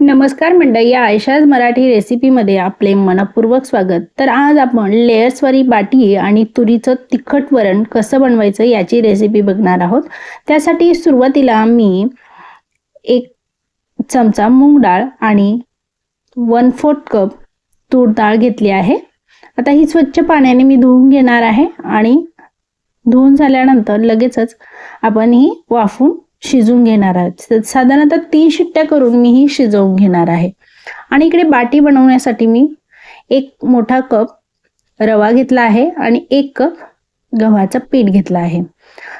नमस्कार मंडळी या आयशाज मराठी रेसिपीमध्ये आपले मनपूर्वक स्वागत. तर आज आपण लेयर्सवारी बाटी आणि तुरीचं तिखट वरण कसं बनवायचं याची रेसिपी बघणार आहोत. त्यासाठी सुरुवातीला मी एक चमचा मूग डाळ आणि वन फोर्थ कप तूर डाळ घेतली आहे. आता ही स्वच्छ पाण्याने मी धुवून घेणार आहे आणि धुवून झाल्यानंतर लगेचच आपण ही वाफून शिजवून घेणार आहे. साधारणतः तीन शिट्ट्या करून मी ही शिजवून घेणार आहे. आणि इकडे बाटी बनवण्यासाठी मी एक मोठा कप रवा घेतला आहे आणि एक कप गव्हाचं पीठ घेतलं आहे.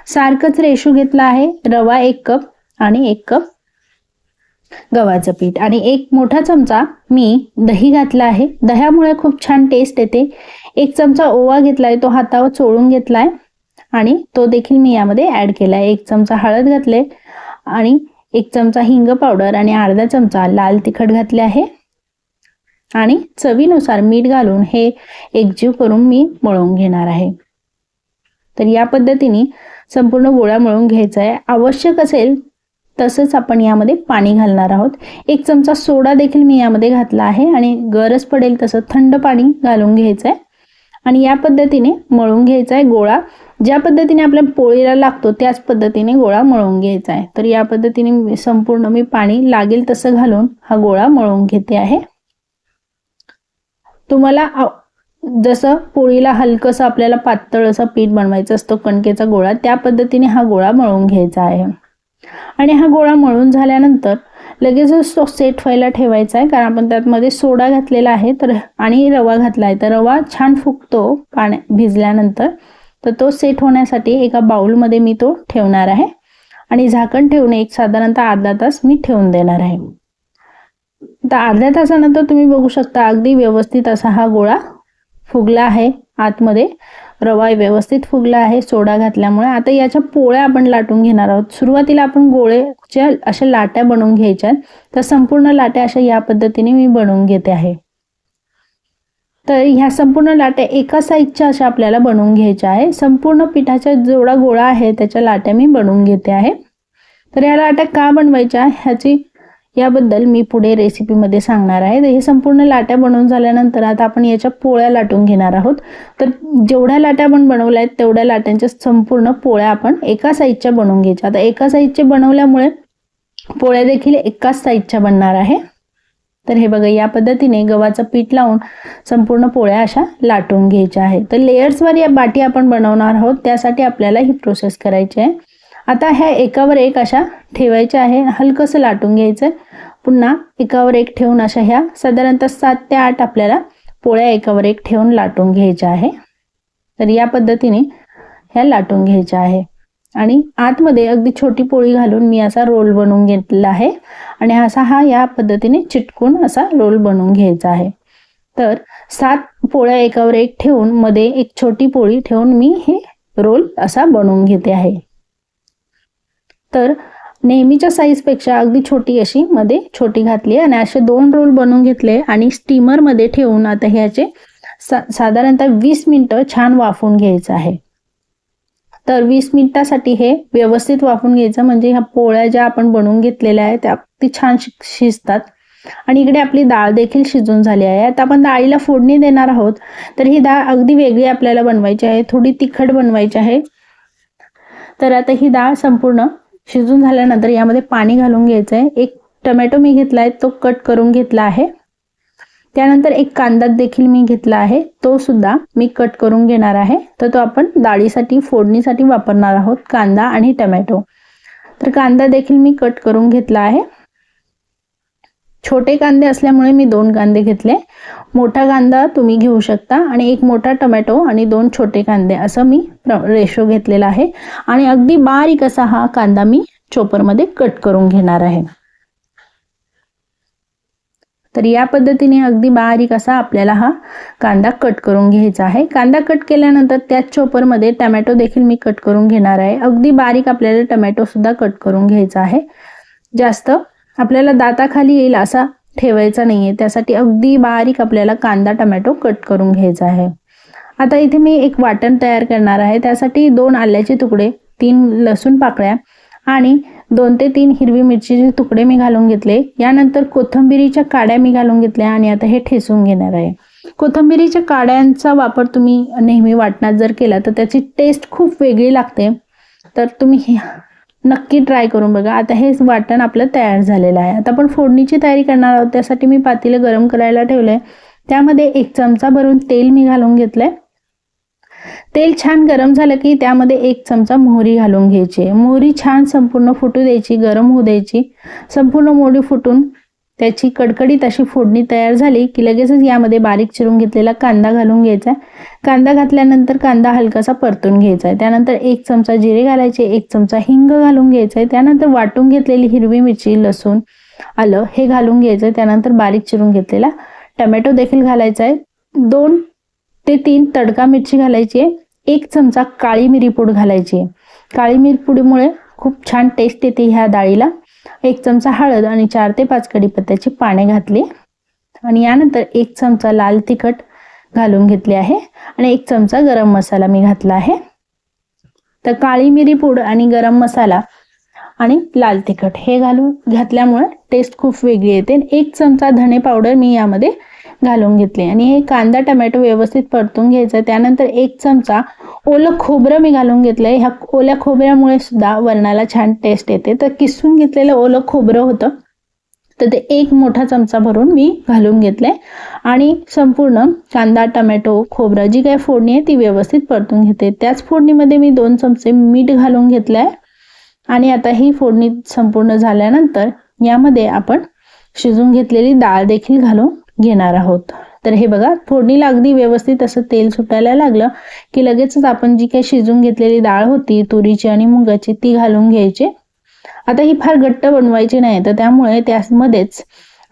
सारखंच रेशो घेतला आहे रवा एक कप आणि एक कप गव्हाचं पीठ. आणि एक मोठा चमचा मी दही घातला आहे. दह्यामुळे खूप छान टेस्ट येते. एक चमचा ओवा घेतलाय तो हातावर चोळून घेतलाय. आणि तो देखील मी यामध्ये ॲड केला आहे एक चमचा हळद घातले आणि एक चमचा हिंग पावडर आणि अर्धा चमचा लाल तिखट घातले आहे. आणि चवीनुसार मीठ घालून हे एकजीव करून मी मळून घेणार आहे. तर या पद्धतीने संपूर्ण गोळा मळून घ्यायचा आहे आवश्यक असेल तसंच आपण यामध्ये पाणी घालणार आहोत. एक चमचा सोडा देखील मी यामध्ये घातला आहे आणि गरज पडेल तसं थंड पाणी घालून घ्यायचं आहे आणि या पद्धतीने मळून घ्यायचा आहे गोळा. ज्या पद्धतीने आपल्या पोळीला लागतो त्याच पद्धतीने गोळा मळून घ्यायचा आहे. तर या पद्धतीने संपूर्ण मी पाणी लागेल तसं घालून हा गोळा मळून घेते आहे. तुम्हाला जसं पोळीला हलकंसं आपल्याला पातळ असं पीठ बनवायचं असतो कणकेचा गोळा त्या पद्धतीने हा गोळा मळून घ्यायचा आहे. आणि हा गोळा मळून झाल्यानंतर लगेच तो सेट व्हायला ठेवायचा आहे कारण आपण त्यातमध्ये सोडा घातलेला आहे तर आणि रवा घातला आहे. तर रवा छान फुगतो पाण्या भिजल्यानंतर. तर तो सेट होण्यासाठी एका बाउलमध्ये मी तो ठेवणार आहे. आणि झाकण ठेवून एक साधारणतः अर्धा तास मी ठेवून देणार आहे. तर अर्ध्या तासानंतर तुम्ही बघू शकता अगदी व्यवस्थित असा हा गोळा फुगला आहे आतमध्ये. रवा व्यवस्थित फुगला आहे सोडा घातल्यामुळे. आता याच्या पोळ्या आपण लाटून घेणार आहोत. सुरुवातीला आपण गोळेच्या अशा लाट्या बनवून घ्यायच्या तर संपूर्ण लाट्या अशा या पद्धतीने मी बनवून घेते आहे. तर ह्या संपूर्ण लाट्या एका साईजच्या अशा आपल्याला बनवून घ्यायच्या आहे. संपूर्ण पिठाच्या जेवढा गोळा आहे त्याच्या लाट्या मी बनवून घेते आहे. तर या लाट्या का बनवायच्या? ह्याची याबद्दल मी पुढे रेसिपीमध्ये सांगणार आहे. तर हे संपूर्ण लाट्या बनवून झाल्यानंतर आता आपण याच्या पोळ्या लाटून घेणार आहोत. तर जेवढ्या लाट्या आपण बनवल्या आहेत तेवढ्या लाट्यांच्या संपूर्ण पोळ्या आपण एका साईजच्या बनवून घ्यायच्या. आता एका साईजच्या बनवल्यामुळे पोळ्या देखील एकाच साईजच्या बनणार आहे. तर हे बघा या पद्धतीने गव्हाचं पीठ लावून संपूर्ण पोळ्या अशा लाटून घ्यायच्या आहेत. तर लेयर्सवर या बाटी आपण बनवणार आहोत त्यासाठी आपल्याला ही प्रोसेस करायची आहे. आता ह्या एकावर एक अशा ठेवायच्या आहे हलकंसं लाटून घ्यायचं. पुन्हा एकावर एक ठेवून अशा ह्या साधारणतः सात ते आठ आपल्याला पोळ्या एकावर एक ठेवून लाटून घ्यायच्या आहे. तर या पद्धतीने ह्या लाटून घ्यायच्या आहे. आणि आतमध्ये अगदी छोटी पोळी घालून मी असा रोल बनवून घेतलेला आहे. आणि असा हा या पद्धतीने चिटकून असा रोल बनवून घ्यायचा आहे. तर सात पोळ्या एकावर एक ठेवून मध्ये एक छोटी पोळी ठेवून मी हे रोल असा बनवून घेते आहे. तर नेहमीच्या साईजपेक्षा अगदी छोटी अशी मध्ये छोटी घातली आणि असे दोन रोल बनवून घेतले आणि स्टीमरमध्ये ठेवून आता ह्याचे सा साधारणतः वीस मिनटं छान वाफून घ्यायचं आहे. तर वीस मिनिटासाठी हे व्यवस्थित वाफून घ्यायचं. म्हणजे ह्या पोळ्या ज्या आपण बनवून घेतलेल्या आहेत त्या अगदी छान शिजतात. आणि इकडे आपली डाळ देखील शिजून झाली आहे. आता आपण डाळीला फोडणी देणार आहोत. तर ही डाळ अगदी वेगळी आपल्याला बनवायची आहे. थोडी तिखट बनवायची आहे. तर आता ही डाळ संपूर्ण शिजून झाल्यानंतर यामध्ये पाणी घालून घ्यायचं आहे एक टमॅटो मी घेतला आहे तो कट करून घेतला आहे. त्यानंतर एक कांदा देखील मी घेतला आहे. तो सुद्धा मी कट करून घेणार आहे. तर तो आपण डाळीसाठी फोडणीसाठी वापरणार आहोत. कांदा आणि टमॅटो. तर कांदा देखील मी कट करून घेतला आहे. छोटे कांदे असल्यामुळे मी दोन कांदे घेतले. मोठा कांदा तुम्ही घेऊ शकता आणि एक मोठा टमॅटो आणि दोन छोटे कांदे असं मी रेशो घेतलेला आहे. आणि अगदी बारीक असा हा कांदा मी चोपरमध्ये कट करून घेणार आहे. तर या पद्धतीने अगदी बारीक असा आपल्याला हा कांदा कट करून घ्यायचा आहे. कांदा कट केल्यानंतर त्याच चोपरमध्ये टमॅटो देखील मी कट करून घेणार आहे. अगदी बारीक आपल्याला टमॅटोसुद्धा कट करून घ्यायचा आहे. जास्त आपल्याला दाताखाली येईल असा ठेवायचा नाहीये. त्यासाठी अगदी बारीक आपल्याला कांदा टमॅटो कट करून घ्यायचा आहे. आता इथे मी एक वाटण तयार करणार आहे. त्यासाठी दोन आल्याचे तुकडे तीन लसूण पाकळ्या आणि दोन ते तीन हिरवी मिरचीचे तुकडे मी घालून घेतले. यानंतर कोथंबिरीच्या काड्या मी घालून घेतल्या आणि आता हे ठेसून घेणार आहे. कोथंबिरीच्या काड्यांचा वापर तुम्ही नेहमी वाटणात जर केला तर त्याची टेस्ट खूप वेगळी लागते. तर तुम्ही हे नक्की ट्राय करून बघा. आता हे वाटण आपलं तयार झालेलं आहे. आता आपण फोडणीची तयारी करणार आहोत. त्यासाठी मी पातेलं गरम करायला ठेवलं आहे त्यामध्ये एक चमचा भरून तेल मी घालून घेतलं आहे तेल छान गरम झालं की त्यामध्ये एक चमचा मोहरी घालून घ्यायची. मोहरी छान संपूर्ण फुटू द्यायची गरम होऊ द्यायची. संपूर्ण मोहरी फुटून त्याची कडकडीत अशी फोडणी तयार झाली की लगेचच यामध्ये बारीक चिरून घेतलेला कांदा घालून घ्यायचा कांदा घातल्यानंतर कांदा हलकासा परतून घ्यायचा आहे. त्यानंतर एक चमचा जिरे घालायचे एक चमचा हिंग घालून घ्यायचा आहे. त्यानंतर वाटून घेतलेली हिरवी मिरची लसूण आलं हे घालून घ्यायचं त्यानंतर बारीक चिरून घेतलेला टमॅटो देखील घालायचा आहे. दोन ते तीन तडका मिरची घालायची आहे. एक चमचा काळी मिरी पूड घालायची आहे. काळी मिरपुडीमुळे खूप छान टेस्ट येते ह्या डाळीला. एक चमचा हळद आणि चार ते पाच कढीपत्त्याची पाने घातली. आणि यानंतर एक चमचा लाल तिखट घालून घेतले आहे. आणि एक चमचा गरम मसाला मी घातला आहे. तर काळी मिरी पूड आणि गरम मसाला आणि लाल तिखट हे घालून घातल्यामुळे टेस्ट खूप वेगळी येते. एक चमचा धणे पावडर मी यामध्ये घालून घेतले. आणि हे कांदा टमॅटो व्यवस्थित परतून घ्यायचं. त्यानंतर एक चमचा ओलं खोबरं मी घालून घेतलं ह्या ओल्या खोबऱ्यामुळे सुद्धा वरणाला छान टेस्ट येते. तर किसून घेतलेलं ओलं खोबरं होतं. तर ते एक मोठा चमचा भरून मी घालून घेतले आणि संपूर्ण कांदा टमॅटो खोबरं जी काही फोडणी आहे ती व्यवस्थित परतून घेते. त्याच फोडणीमध्ये मी दोन चमचे मीठ घालून घेतलं आहे आणि आता ही फोडणी संपूर्ण झाल्यानंतर यामध्ये आपण शिजून घेतलेली डाळ देखील घालून घेणार आहोत. तर हे बघा फोडणीला अगदी व्यवस्थित असं तेल सुटायला लागलं की लगेचच आपण जी काही शिजून घेतलेली डाळ होती तुरीची आणि मुगाची ती घालून घ्यायची. आता ही फार घट्ट बनवायची नाही तर त्यामुळे त्यामध्येच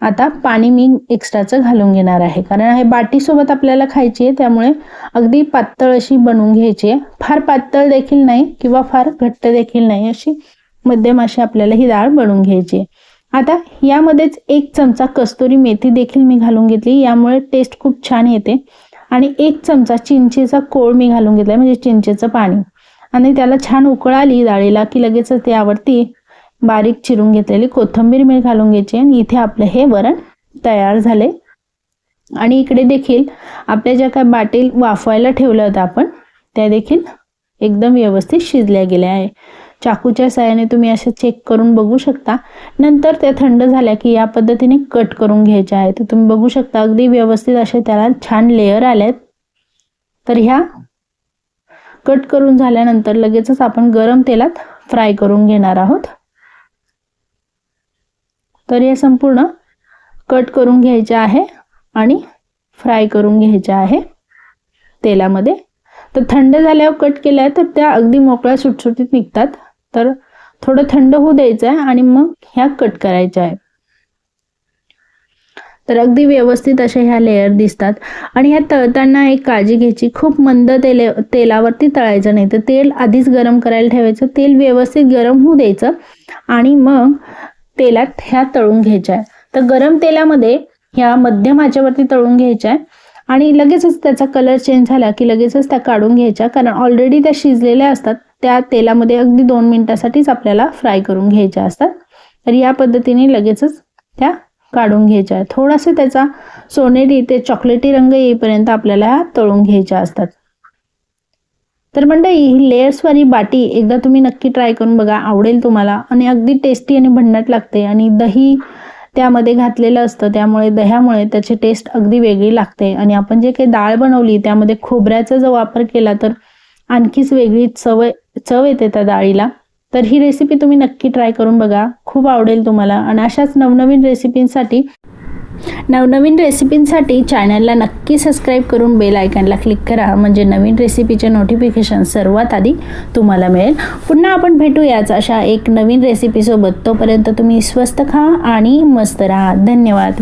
आता पाणी मी एक्स्ट्राचं घालून घेणार आहे. कारण हे बाटीसोबत आपल्याला खायची आहे त्यामुळे अगदी पातळ अशी बनवून घ्यायची आहे. फार पातळ देखील नाही किंवा फार घट्ट देखील नाही अशी मध्यम अशी आपल्याला ही डाळ बनवून घ्यायची आहे. आता यामध्येच एक चमचा कस्तुरी मेथी देखील मी घालून घेतली. यामुळे टेस्ट खूप छान येते. आणि एक चमचा चिंचेचा कोळ मी घालून घेतला म्हणजे चिंचेचं पाणी. आणि त्याला छान उकळ आली डाळीला की लगेच त्यावरती बारीक चिरून घेतलेली कोथिंबीर मी घालून घ्यायची. आणि इथे आपलं हे वरण तयार झाले आणि इकडे देखील आपल्या ज्या काय बाटील वाफवायला ठेवलं होतं आपण त्या देखील एकदम व्यवस्थित शिजल्या गेल्या आहे. चाकूच्या सहाय्याने तुम्ही असे चेक करून बघू शकता. नंतर त्या थंड झाल्या की या पद्धतीने कट करून घ्यायच्या आहे तर तुम्ही बघू शकता अगदी व्यवस्थित असे त्याला छान लेअर आल्यात. तर ह्या कट करून झाल्यानंतर लगेचच आपण गरम तेलात फ्राय करून घेणार आहोत. तर या संपूर्ण कट करून घ्यायच्या आहे आणि फ्राय करून घ्यायच्या आहे तेलामध्ये. तर थंड झाल्यावर कट केल्या तर त्या अगदी मोकळ्या सुटसुटीत निघतात. तर थोडं थंड होऊ द्यायचं आहे आणि मग ह्या कट करायच्या आहे तर अगदी व्यवस्थित अशा ह्या लेअर दिसतात. आणि ह्या तळताना एक काळजी घ्यायची. खूप मंद तेले तेलावरती तळायचं नाही. तर तेल आधीच गरम करायला ठेवायचं. तेल व्यवस्थित गरम होऊ द्यायचं. आणि मग तेलात ह्या तळून घ्यायच्या आहे तर गरम तेलामध्ये ह्या मध्यम आच्यावरती तळून घ्यायच्या आहे आणि लगेचच त्याचा कलर चेंज झाला की लगेचच त्या काढून घ्यायच्या. कारण ऑलरेडी त्या शिजलेल्या असतात. त्या तेलामध्ये अगदी दोन मिनिटासाठीच आपल्याला फ्राय करून घ्यायच्या असतात. तर या पद्धतीने लगेचच त्या काढून घ्यायच्या. आहेत थोडासा त्याचा सोनेरी ते चॉकलेटी रंग येईपर्यंत आपल्याला ह्या तळून घ्यायच्या असतात. तर मंडळी ही लेयर्सवाली बाटी एकदा तुम्ही नक्की ट्राय करून बघा आवडेल तुम्हाला. आणि अगदी टेस्टी आणि भन्नाट लागते. आणि दही त्यामध्ये घातलेलं असतं त्यामुळे दह्यामुळे त्याची टेस्ट अगदी वेगळी लागते. आणि आपण जे काही डाळ बनवली त्यामध्ये खोबऱ्याचा जो वापर केला तर आणखीच वेगळी सवय चव येते त्या डाळीला. तर ही रेसिपी तुम्ही नक्की ट्राय करून बघा. खूप आवडेल तुम्हाला. आणि अशाच नवनवीन रेसिपींसाठी नवनवीन रेसिपींसाठी चॅनलला नक्की सबस्क्राईब करून बेल आयकॉनला क्लिक करा. म्हणजे नवीन रेसिपीचे नोटिफिकेशन सर्वात आधी तुम्हाला मिळेल. पुन्हा आपण भेटूयाच अशा एक नवीन रेसिपीसोबत तोपर्यंत तुम्ही स्वस्त खा आणि मस्त राहा. धन्यवाद.